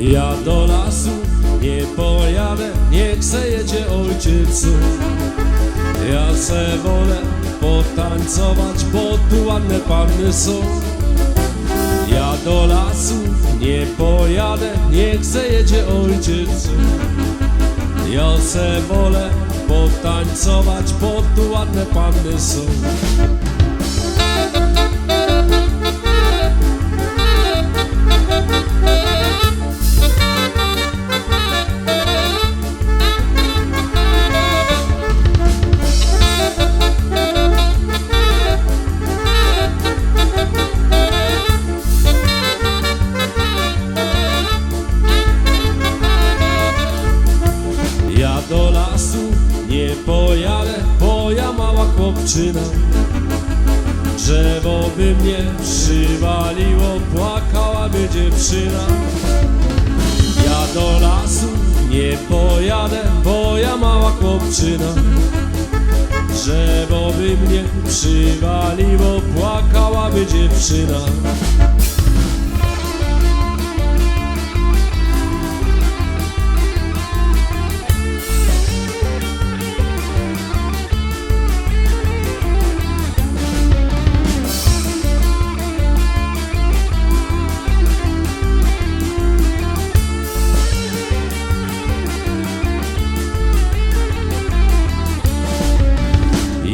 Ja do lasu nie pojadę, nie chcę jedzie ojczycu Ja se wolę potańcować, bo tu ładne panny są. Ja do lasu nie pojadę, nie chcę jedzie ojczycu Ja se wolę potańcować, bo tu ładne panny są. Nie pojadę, bo ja mała chłopczyna. Drzewo by mnie przywaliło, płakałaby dziewczyna. Ja do lasu nie pojadę, bo ja mała chłopczyna. Drzewo by mnie przywaliło, płakałaby dziewczyna.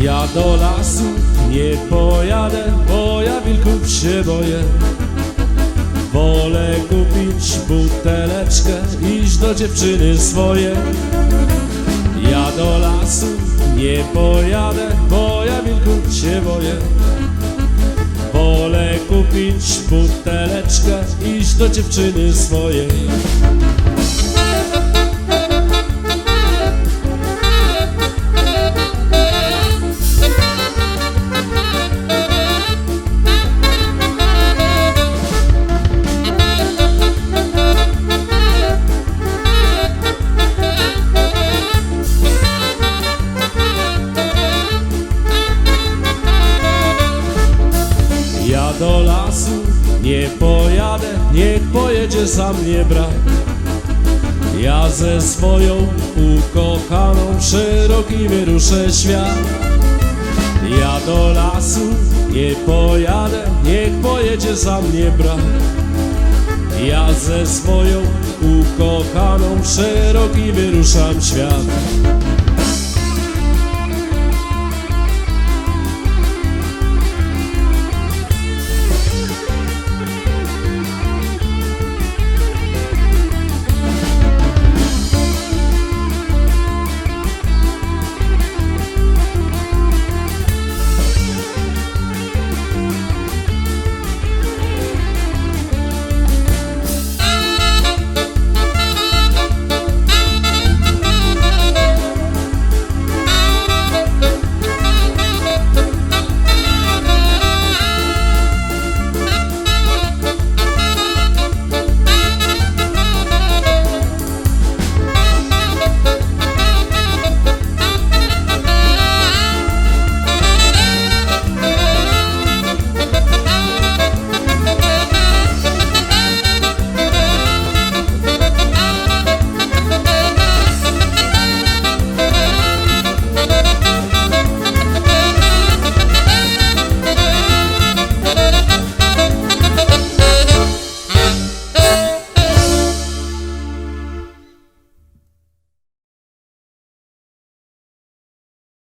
Ja do lasu nie pojadę, bo ja wilków się boję. Wolę kupić buteleczkę, iść do dziewczyny swoje. Ja do lasu nie pojadę, bo ja wilków się boję. Wolę kupić buteleczkę, iść do dziewczyny swojej. Do lasu nie pojadę, niech pojedzie za mnie brat. Ja ze swoją ukochaną szeroki wyruszę świat. Ja do lasu nie pojadę, niech pojedzie za mnie brat. Ja ze swoją ukochaną szeroki wyruszam świat.